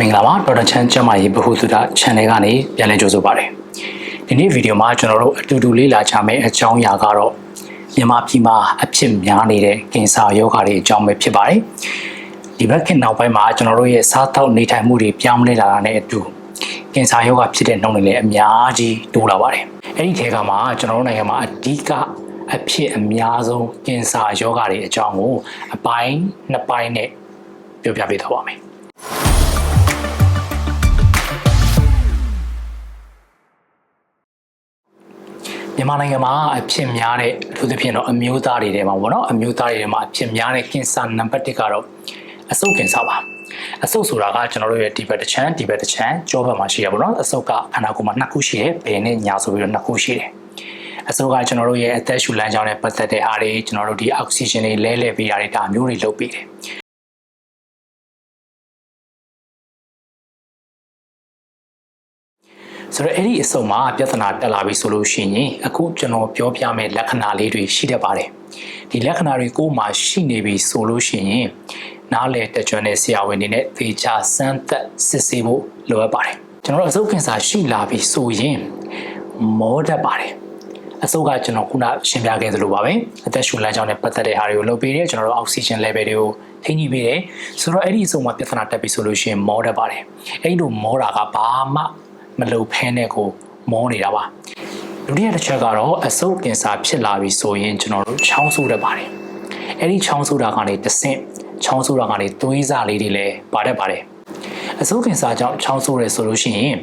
မင်္ဂလာပါဒေါက်တာချမ်းကျမကြီးဘ ഹു သုဒ channel ကနေပြန်လည်ကြိုဆိုပါရစေဒီနေ့ဗီဒီယိုမှာကျွန်တော်တို့အတူတူလေ့လာချမယ့်အကြောင်းအရာကတော့မြန်မာပြည်မှာအဖြစ်များနေတဲ့ကင်ဆာရောဂါတွေအကြောင်းပဲဖြစ်ပါတယ်ဒီဘက်ခင်နောက်ပိုင်းမှာကျွန်တော်တို့ရဲ့စားသောက်နေထိုင်မှုတွေပြောင်းလဲလာတာနဲ့အတူကင်ဆာရောဂါဖြစ်တဲ့နှုန်းတွေလည်းအများကြီးတိုးလာပါတယ်အဲ့ဒီထဲကမှကျွန်တော်တို့နိုင်ငံမှာအဓိကအဖြစ်အများဆုံးကင်ဆာရောဂါတွေအကြောင်းကိုအပိုင်းနှစ်ပိုင်းနဲ့ပြောပြပေးသွားပါမယ် မြန်မာနိုင်ငံမှာအဖြစ်များတဲ့အထူးသဖြင့်တော့အမျိုးသားတွေထဲမှာပေါ့နော်အမျိုးသားတွေထဲမှာအဖြစ်များတဲ့ကင်ဆာနံပါတ်1ကတော့အဆုတ်ကင်ဆာပါအဆုတ်ဆိုတာကကျွန်တော်တို့ရဲ့ဒီဘက်တစ်ချမ်းဒီဘက်တစ်ချမ်းကြောဘက်မှာရှိရပါတော့အဆုတ်ကခန္ဓာကိုယ်မှာနှစ်ခုရှိတယ်ဘယ်နဲ့ညာဆိုပြီးတော့နှစ်ခုရှိတယ်အဆုတ်ကကျွန်တော်တို့ရဲ့အသက်ရှူလမ်းကြောင်းနဲ့ပတ်သက်တဲ့အားတွေကျွန်တော်တို့ဒီအောက်ဆီဂျင်တွေလဲလှယ်ပေးတာတွေဒါမျိုးတွေလုပ်ပေးတယ် ဆိုတော့အဲ့ဒီအစုံမှာပြဿနာတက်လာပြီဆိုလို့ရှိရင်အခုကျွန်တော်ပြောပြမယ့်လက္ခဏာလေးတွေရှိတတ်ပါတယ်ဒီလက္ခဏာတွေကိုယ်မှာရှိနေပြီဆိုလို့ရှိရင်နားလေတကြွတဲ့ဆရာဝန်တွေနဲ့သေချာစမ်းသပ်စစ်ဆေးဖို့လိုအပ်ပါတယ်ကျွန်တော်တို့အစုပ်ကင်ဆာရှိလာပြီဆိုရင်မောတတ်ပါတယ်အစုပ်ကကျွန်တော်ခုနရှင်းပြခဲ့သလိုပါပဲအသက်ရှူလမ်းကြောင်းနဲ့ပတ်သက်တဲ့ဟာတွေကိုလုပ်ပေးတယ်ကျွန်တော်တို့အောက်ဆီဂျင် level တွေကိုထိန်းညှိပေးတယ်ဆိုတော့အဲ့ဒီအစုံမှာပြဿနာတက်ပြီဆိုလို့ရှိရင်မောတတ်ပါတယ်အဲ့လိုမောတာကဘာမှ မလုံဖဲနဲ့ကိုမောနေတာပါဒုတိယတစ်ချက်ကတော့အဆုတ်ကင်ဆာဖြစ်လာပြီဆိုရင်ကျွန်တော်တို့ချောင်းဆိုးတတ်ပါတယ်အဲ့ဒီချောင်းဆိုးတာကနေတဆင့်ချောင်းဆိုးတာကနေသွေးစာလေးတွေလည်းပါတတ်ပါတယ်အဆုတ်ကင်ဆာကြောင့်ချောင်းဆိုးရဲဆိုလို့ရှိရင်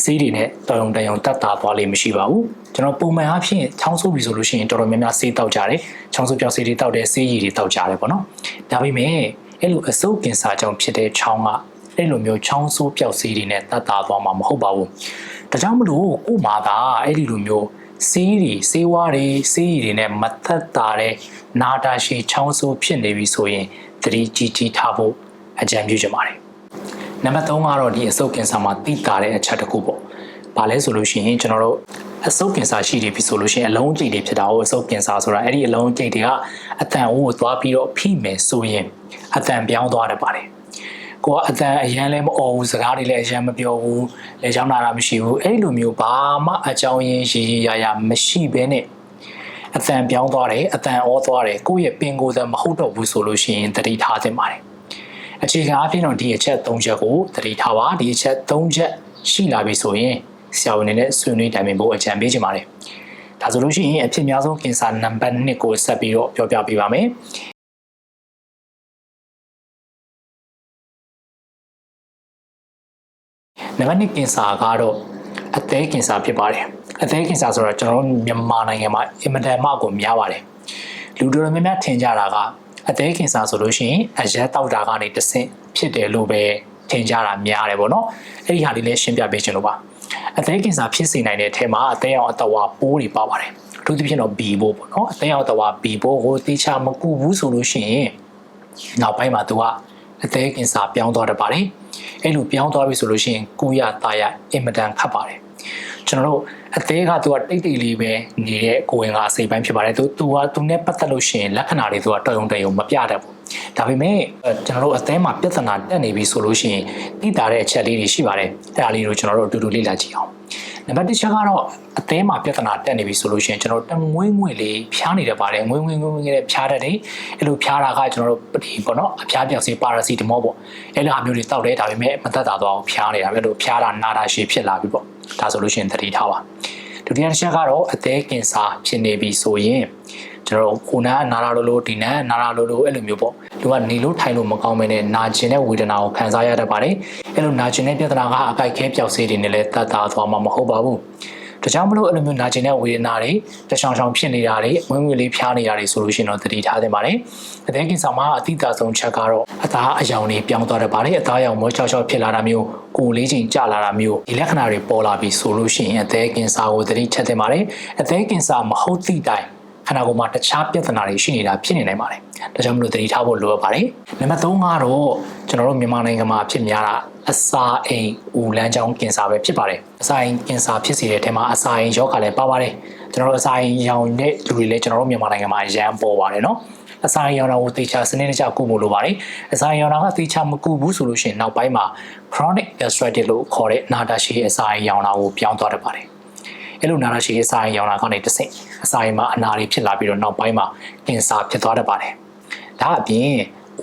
စီးတွေနဲ့တရုံတရုံတက်တာသွားလိမ့်မရှိပါဘူးကျွန်တော်ပုံမှန်အားဖြင့်ချောင်းဆိုးပြီဆိုလို့ရှိရင်တော်တော်များများဆေးတောက်ကြတယ်ချောင်းဆိုးပြောက်ဆေးတွေတောက်တယ်ဆေးရည်တွေတောက်ကြတယ်ပေါ့နော်ဒါပေမဲ့အဲ့လိုအဆုတ်ကင်ဆာကြောင့်ဖြစ်တဲ့ချောင်းက အဲ့လိုမျိုးချောင်းဆိုးပြောက်ဆေးတွေနဲ့တက်တာသွားမှာမဟုတ်ပါဘူးဒါကြောင့်မလို့ကို့မှာသာအဲ့ဒီလိုမျိုးဆေးတွေဆေးဝါးတွေဆေးရည်တွေနဲ့မသက်တာတဲ့နာတာရှည်ချောင်းဆိုးဖြစ်နေပြီဆိုရင်သတိကြီးကြီးထားဖို့အကြံပြုချင်ပါတယ်နံပါတ်3ကတော့ဒီအဆုတ်ကင်ဆာမှာတိတာတဲ့အချက်တစ်ခုပေါ့။ဘာလဲဆိုလို့ရှိရင်ကျွန်တော်တို့အဆုတ်ကင်ဆာရှိနေပြီဆိုလို့ရှိရင်အလုံးကြိတ်တွေဖြစ်တာကိုအဆုတ်ကင်ဆာဆိုတာအဲ့ဒီအလုံးကြိတ်တွေကအတန်အိုးကိုသွားပြီးတော့ဖိမယ်ဆိုရင်အတန်ပြောင်းသွားတယ်ပါတယ်။ ကိုကအတန်အရန်လည်းမအော်ဘူးစကားတွေလည်းအရန်မပြောဘူးလေချောင်းနာတာမရှိဘူးအဲ့လိုမျိုးဘာမှအကြောင်းရင်းရည်ရည်ရရမရှိဘဲနဲ့အတန်ပြောင်းသွားတယ်အတန်အောသွားတယ်ကိုယ့်ရဲ့ပင်ကိုယ်သက်မဟုတ်တော့ဘူးဆိုလို့ရှိရင်တတိထားသင့်ပါတယ်အခြေခံအဖြစ်တော့ဒီအချက်၃ချက်ကိုတတိထားပါဒီအချက်၃ချက်ရှိလာပြီဆိုရင်ဆရာဝန်တွေနဲ့ဆွေးနွေးတိုင်ပင်ဖို့အကြံပေးချင်ပါတယ်ဒါဆိုလို့ရှိရင်အဖြစ်များဆုံးကင်ဆာနံပါတ်1ကိုဆက်ပြီးတော့ပြောပြပေးပါမယ် နံပါတ်1ကင်ဆာကတော့အသေးကင်ဆာဖြစ်ပါတယ်အသေးကင်ဆာဆိုတော့ကျွန်တော်တို့မြန်မာနိုင်ငံမှာအင်မတန်မှကိုများပါတယ်လူတော်တော်များများထင်ကြတာကအသေးကင်ဆာဆိုလို့ရှိရင်အရက်တောက်တာကနေတဆင့်ဖြစ်တယ်လို့ပဲထင်ကြတာများတယ်ပေါ့နော်အဲ့ဒီဟာလေးလည်းရှင်းပြပေးချင်လို့ပါအသေးကင်ဆာဖြစ်စေနိုင်တဲ့အထက်မှာအသေးအောင်အတဝါပိုးတွေပါပါတယ်အထူးသဖြင့်တော့ B ပိုးပေါ့နော်အသေးအောင်အတဝါ B ပိုးကိုတေချာမကူဘူးဆိုလို့ရှိရင်နောက်ပိုင်းမှာသူက အသေးကင်ဆာပြောင်းသွားတတ်ပါတယ်အဲ့လိုပြောင်းသွားပြီဆိုလို့ရှိရင်ကုရတာရအင်မတန်ခတ်ပါတယ်ကျွန်တော်တို့အသေးကသူကတိတ်တိတ်လေးပဲနေတဲ့ကိုဝင်ကအစိပ်ပိုင်းဖြစ်ပါတယ်သူသူကသူနဲ့ပတ်သက်လို့ရှိရင်လက္ခဏာတွေသူကတော်ရုံတရုံမပြတတ်ဘူး ဒါပေမဲ့ကျွန်တော်တို့အသေးမှာပြဿနာတက်နေပြီဆိုလို့ရှိရင်တိတာတဲ့အချက်လေးတွေရှိပါတယ်အဲ့ဒါလေးကိုကျွန်တော်တို့အတူတူလေ့လာကြည့်အောင်နံပါတ်1ချက်ကတော့အသေးမှာပြဿနာတက်နေပြီဆိုလို့ရှိရင်ကျွန်တော်တို့တငွေးငွေလေးဖျားနေတယ်ပါတယ်ငွေငွေငွေငွေနဲ့ဖျားတတ်တယ်အဲ့လိုဖျားတာကကျွန်တော်တို့ဒီပေါ့နော်အဖျားပြောင်စီပါရာစီတမောပေါ့အဲ့လိုဟာမျိုးတွေတောက်တယ်ဒါပေမဲ့မသက်သာတော့ဖျားနေတာပဲလို့ဖျားတာနာတာရှည်ဖြစ်လာပြီပေါ့ဒါဆိုလို့ရှိရင်သတိထားပါဒုတိယတစ်ချက်ကတော့အသေးကင်ဆာဖြစ်နေပြီဆိုရင် ကျွန်တော်ခုနကနာရာလိုလိုဒီနန်းနာရာလိုလိုအဲ့လိုမျိုးပေါ့သူကနေလို့ထိုင်လို့မကောင်းမနဲ့နာကျင်တဲ့ဝေဒနာကိုခံစားရတတ်ပါတယ်အဲ့လိုနာကျင်တဲ့ပြဿနာကအကိုက်ခဲပြောက်စေးတွေနဲ့လည်းတတ်တာသွားမှာမဟုတ်ပါဘူးဒါကြောင့်မလို့အဲ့လိုမျိုးနာကျင်တဲ့ဝေဒနာတွေတချောင်ချောင်ဖြစ်နေတာတွေဝင်းဝင်းလေးဖျားနေတာတွေဆိုလို့ရှိရင်တော့သတိထားသင့်ပါတယ်အသေးကင်ဆာမှာအတိအကျဆုံးချက်ကတော့အသားအယောင်တွေပြောင်းသွားတတ်ပါတယ်အသားအယောင်မောချောက်ချောက်ဖြစ်လာတာမျိုးကိုယ်လေးချိန်ကျလာတာမျိုးဒီလက္ခဏာတွေပေါ်လာပြီဆိုလို့ရှိရင်အသေးကင်ဆာကိုသတိချက်သင့်ပါတယ်အသေးကင်ဆာမဟုတ်သည့်တိုင် ခန္ဓာကိုယ်မှာတခြားပြဿနာတွေရှိနေတာဖြစ်နေနိုင်ပါတယ်။ဒါကြောင့်မလို့သတိထားဖို့လိုအပ်ပါတယ်။နံပါတ်3ကတော့ကျွန်တော်တို့မြန်မာနိုင်ငံမှာဖြစ်များတာအစာအိမ်ဦးလမ်းကြောင်းကင်ဆာပဲဖြစ်ပါတယ်။အစာအိမ်ကင်ဆာဖြစ်စေတဲ့အထက်မှာအစာအိမ်ရောဂါလည်းပါပါတယ်။ကျွန်တော်တို့အစာအိမ်ရောင်တဲ့လူတွေလည်းကျွန်တော်တို့မြန်မာနိုင်ငံမှာရမ်းပေါ်ပါတယ်နော်။အစာရောင်တာကိုသေချာစနစ်တကျကုမှုလိုပါတယ်အစာရောင်တာကသေချာမကုဘူးဆိုလို့ရှိရင်နောက်ပိုင်းမှာ chronic gastritis လို့ခေါ်တဲ့နာတာရှည်အစာရောင်တာကိုပြောင်းသွားတတ်ပါတယ် အဲ့လိုနာတာရှည်အစာရောင်တာကနေတစ်ဆင့်အစာရင်မှာအနာတွေဖြစ်လာပြီးတော့နောက်ပိုင်းမှာကင်ဆာဖြစ်သွားတတ်ပါတယ်ဒါအပြင်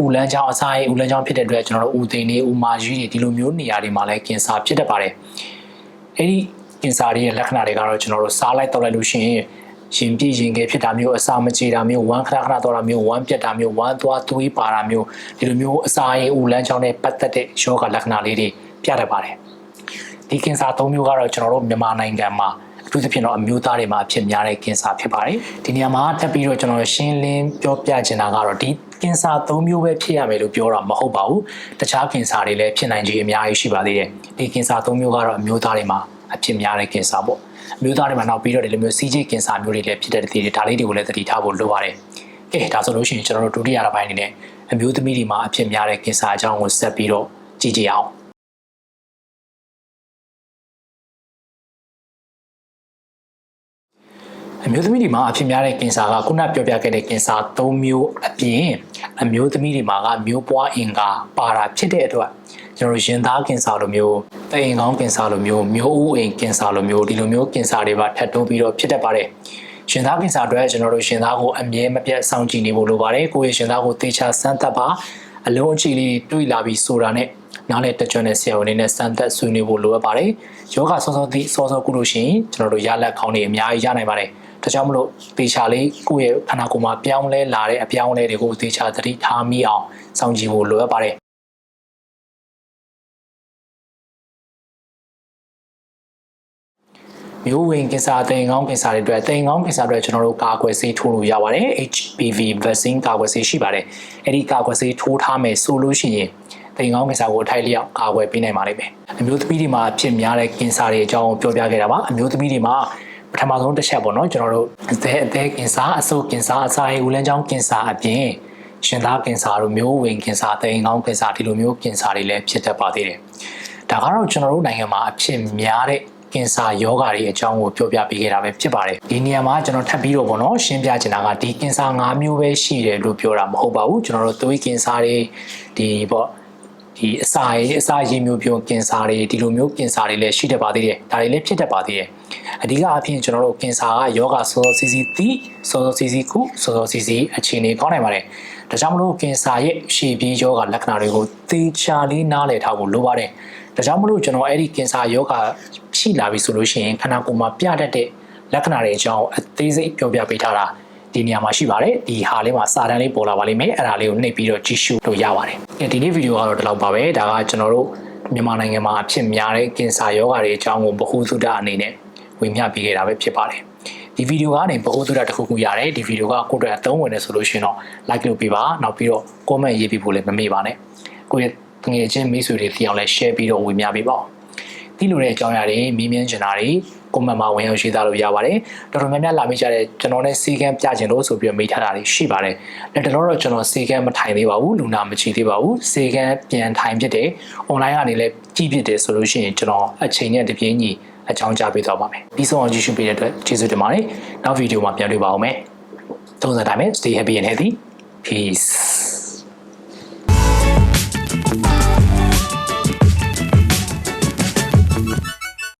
ဦးလန်းချောင်းအစာရင်ဦးလန်းချောင်းဖြစ်တဲ့အတွက်ကျွန်တော်တို့ဦးသိန်းတွေဦးမာကြီးတွေဒီလိုမျိုးနေရာတွေမှာလည်းကင်ဆာဖြစ်တတ်ပါတယ်အဲ့ဒီကင်ဆာတွေရဲ့လက္ခဏာတွေကတော့ကျွန်တော်တို့စားလိုက်တော့လိုက်လို့ရှိရင်ရင်ပြည့်ရင်ငယ်ဖြစ်တာမျိုးအစာမကြေတာမျိုးဝမ်းခဏခဏတော့တာမျိုးဝမ်းပြတ်တာမျိုးဝမ်းသွားသွေးပါတာမျိုးဒီလိုမျိုးအစာရင်ဦးလန်းချောင်းနဲ့ပတ်သက်တဲ့ယောဂလက္ခဏာလေးတွေပြတတ်ပါတယ်ဒီကင်ဆာ၃မျိုးကတော့ကျွန်တော်တို့မြန်မာနိုင်ငံမှာအ ထူးသဖြင့်တော့အမျိုးသားတွေမှာဖြစ်များတဲ့ကင်ဆာဖြစ်ပါတယ်ဒီနေရာမှာတက်ပြီးတော့ကျွန်တော်ရှင်းလင်းပြောပြချင်တာကတော့ဒီကင်ဆာ၃မျိုးပဲဖြစ်ရမယ်လို့ပြောတာမဟုတ်ပါဘူးတခြားကင်ဆာတွေလည်းဖြစ်နိုင်ခြေအများကြီးရှိပါသေးတယ်ဒီကင်ဆာ၃မျိုးကတော့အမျိုးသားတွေမှာအဖြစ်များတဲ့ကင်ဆာပေါ့အမျိုးသားတွေမှာနောက်ပြီးတော့ဒီလိုမျိုး CJ ကင်ဆာမျိုးတွေလည်းဖြစ်တဲ့တည်းဒါလေးတွေကိုလည်းသတိထားဖို့လိုပါတယ်ကဲဒါဆိုလို့ရှိရင်ကျွန်တော်တို့ဒုတိယတစ်ပိုင်းအနေနဲ့အမျိုးသမီးတွေမှာအဖြစ်များတဲ့ကင်ဆာအကြောင်းကိုဆက်ပြီးတော့ကြည့်ကြည့်အောင် အမျိုးသမီးတွေမှာအဖြစ်များတဲ့ကင်ဆာကခုနပြောပြခဲ့တဲ့ကင်ဆာ၃မျိုးအပြင်အမျိုးသမီးတွေမှာကမျိုးပွားအင်္ဂါပါတာဖြစ်တဲ့အတွက်ကျွန်တော်ရင်သားကင်ဆာလိုမျိုးတရင်ကောင်းကင်ဆာလိုမျိုးမျိုးဦးအိမ်ကင်ဆာလိုမျိုးဒီလိုမျိုးကင်ဆာတွေပါထပ်တိုးပြီးတော့ဖြစ်တတ်ပါတယ်ရှင်သားကင်ဆာအတွက်ကျွန်တော်တို့ရှင်သားကိုအမြဲမပြတ်စောင့်ကြည့်နေဖို့လိုပါတယ်ကိုယ့်ရဲ့ရှင်သားကိုသေချာစမ်းသပ်ပါအလုံးအချီလေးတွေးလာပြီးဆိုတာနဲ့နားလေတကြွတဲ့ဆရာဝန်တွေနဲ့စမ်းသပ်ဆွေးနွေးဖို့လိုအပ်ပါတယ်ယောဂဆောစောသည့်စောစောကုလို့ရှိရင်ကျွန်တော်တို့ရလက်ခေါင်းတွေအများကြီးရနိုင်ပါတယ် ဒါကြောင့်မလို့ပေချာလေးကိုယ့်ရဲ့ခန္ဓာကိုယ်မှာပြောင်းလဲလာတဲ့အပြောင်းလဲတွေကိုသေချာသတိထားမိအောင်စောင့်ကြည့်ဖို့လိုအပ်ပါတယ်မျိုးဝင်ကင်ဆာတိမ်ကောင်းကင်ဆာတွေအတွက်တိမ်ကောင်းကင်ဆာတွေကျွန်တော်တို့ကာကွယ်ဆေးထိုးလို့ရပါတယ် HPV vaccine ကာကွယ်ဆေးရှိပါတယ်အဲ့ဒီကာကွယ်ဆေးထိုးထားမယ်ဆိုလို့ရှိရင်တိမ်ကောင်းကင်ဆာကိုအထိုက်လျောက်ကာကွယ်ပေးနိုင်ပါလိမ့်မယ်အမျိုးသမီးတွေမှာဖြစ်များတဲ့ကင်ဆာတွေအကြောင်းပြောပြခဲ့တာပါအမျိုးသမီးတွေမှာ ပထမဆုံးတစ်ချက်ပေါ့နော်ကျွန်တော်တို့အသက်အသက်ကင်ဆာအဆုပ်ကင်ဆာအစာရည်ဦးလန်းချောင်းကင်ဆာအပြင်ရှင်သားကင်ဆာတို့မျိုးဝင်ကင်ဆာတိမ်ကောင်းကင်ဆာဒီလိုမျိုးကင်ဆာတွေလည်းဖြစ်တတ်ပါသေးတယ်ဒါကတော့ကျွန်တော်တို့နိုင်ငံမှာအဖြစ်များတဲ့ကင်ဆာယောဂါတွေအကြောင်းကိုပြောပြပေးခဲ့တာပဲဖြစ်ပါတယ်ဒီနေရာမှာကျွန်တော်ထပ်ပြီးတော့ပေါ့နော်ရှင်းပြချင်တာကဒီကင်ဆာ၅မျိုးပဲရှိတယ်လို့ပြောတာမဟုတ်ပါဘူးကျွန်တော်တို့သွေးကင်ဆာတွေဒီပေါ့ဒီအစာရေးအစာရည်မျိုးပြောကင်ဆာတွေဒီလိုမျိုးကင်ဆာတွေလည်းရှိတတ်ပါသေးတယ်ဒါတွေလည်းဖြစ်တတ်ပါသေးတယ် အဓိကအဖြစ်ကျွန်တော်တို့ကင်ဆာကယောဂစောစောစီစီတိစောစောစီစီခုစောစောစီစီအခြေအနေကောင်းနိုင်ပါတယ်ဒါကြောင့်မလို့ကင်ဆာရဲ့ရှေ့ပြေးယောဂလက္ခဏာတွေကိုသေချာလေးနားလည်ထားဖို့လိုပါတယ်ဒါကြောင့်မလို့ကျွန်တော်အဲ့ဒီကင်ဆာယောဂရှိလာပြီဆိုလို့ရှိရင်ခန္ဓာကိုယ်မှာပြတတ်တဲ့လက္ခဏာတွေအကြောင်းအသေးစိတ်ပြောပြပေးထားတာဒီနေရာမှာရှိပါတယ်ဒီဟာလေးမှာစာတန်းလေးပေါ်လာပါလိမ့်မယ်အဲ့ဒါလေးကိုနှိပ်ပြီးတော့ကြည့်ရှုလို့ရပါတယ်ဒီနေ့ဗီဒီယိုကတော့ဒီလောက်ပါပဲဒါကကျွန်တော်တို့မြန်မာနိုင်ငံမှာအဖြစ်များတဲ့ကင်ဆာယောဂတွေအကြောင်းကိုဗဟုသုတအနေနဲ့ ဝေမျှပေးခဲ့တာပဲဖြစ်ပါတယ်ဒီဗီဒီယိုကနေဗဟုသုတတစ်ခုခုရတယ်ဒီဗီဒီယိုကကိုယ့်အတွက်အသုံးဝင်နေဆိုလို့ရှိရင်တော့ like လုပ်ပေးပါနောက်ပြီးတော့ comment ရေးပေးဖို့လည်းမမေ့ပါနဲ့ကိုယ့်ရဲ့ငွေချင်းမိတ်ဆွေတွေတယောက်လဲ share ပြီးတော့ဝေမျှပေးပါဦးသိလို့တဲ့အကြောင်းအရာတွေမေးမြန်းချင်တာတွေကွန်မန့်မှာဝင်ရောက်ရေးသားလို့ရပါတယ်တော်တော်များများလာမိကြတဲ့ကျွန်တော်နဲ့စီကံပြချင်လို့ဆိုပြီးမေးထားတာတွေရှိပါတယ်လက်တော်တော့ကျွန်တော်စီကံမထိုင်သေးပါဘူးလူနာမချီသေးပါဘူးစီကံပြန်ထိုင်ဖြစ်တယ် online ကနေလည်းကြည့်ဖြစ်တယ်ဆိုလို့ရှိရင်ကျွန်တော်အချိန်နဲ့တပြေးညီ အကြောင်းကြားပေးသွားပါမယ်ပြီးဆုံးအောင်ကြည့်ရှုပေးတဲ့အတွက်ကျေးဇူးတင်ပါတယ်နောက်ဗီဒီယိုမှာပြန်တွေ့ပါအောင်မယ်သုံးစံတိုင်းပဲ stay happy and healthy peace